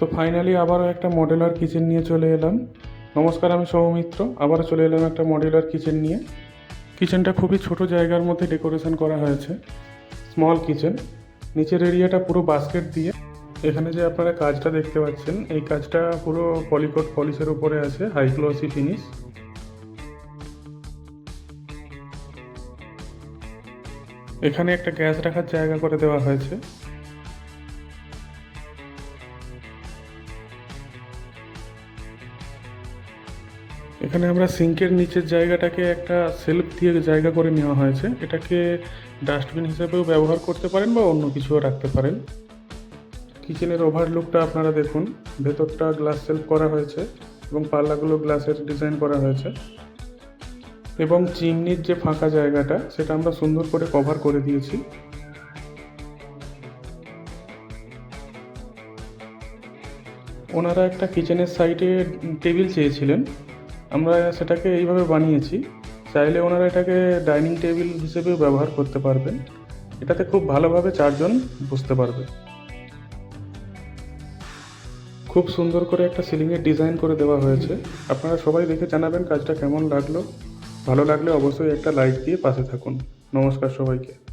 তো ফাইনালি আবারও একটা মডেলার কিচেন নিয়ে চলে এলাম। নমস্কার, আমি সৌমিত্র। আবারও চলে এলাম একটা মডেলার কিচেন নিয়ে। কিচেনটা খুবই ছোট জায়গার মধ্যে ডেকোরেশন করা হয়েছে। স্মল কিচেন নিচের এরিয়াটা পুরো বাস্কেট দিয়ে। এখানে যে আপনারা কাজটা দেখতে পাচ্ছেন, এই কাজটা পুরো পলিকোট পলিশের উপরে আছে হাই গ্লোসি ফিনিশ এখানে একটা গ্যাস রাখার জায়গা করে দেওয়া হয়েছে। এখানে আমরা সিঙ্কের নিচের জায়গাটাকে একটা সেলফ দিয়ে জায়গা করে নেওয়া হয়েছে। এটাকে ডাস্টবিন হিসেবেও ব্যবহার করতে পারেন বা অন্য কিছুও রাখতে পারেন। কিচেনের ওভারলুকটা আপনারা দেখুন। ভেতরটা গ্লাস সেলফ করা হয়েছে এবং পাল্লাগুলো গ্লাসের ডিজাইন করা হয়েছে। এবং চিমনির যে ফাঁকা জায়গাটা, সেটা আমরা সুন্দর করে কভার করে দিয়েছি। ওনারা একটা কিচেনের সাইডে টেবিল চেয়েছিলেন। আমরা সেটাকে এইভাবে বানিয়েছি। চাইলে ওনারা এটাকে ডাইনিং টেবিল হিসেবেও ব্যবহার করতে পারবেন। এটাতে খুব ভালোভাবে চারজন বসতে পারবে। খুব সুন্দর করে একটা সিলিংয়ের ডিজাইন করে দেওয়া হয়েছে। আপনারা সবাই দেখে জানাবেন কাজটা কেমন লাগল। ভালো লাগলে অবশ্যই একটা লাইক দিয়ে পাশে থাকুন। নমস্কার সবাইকে।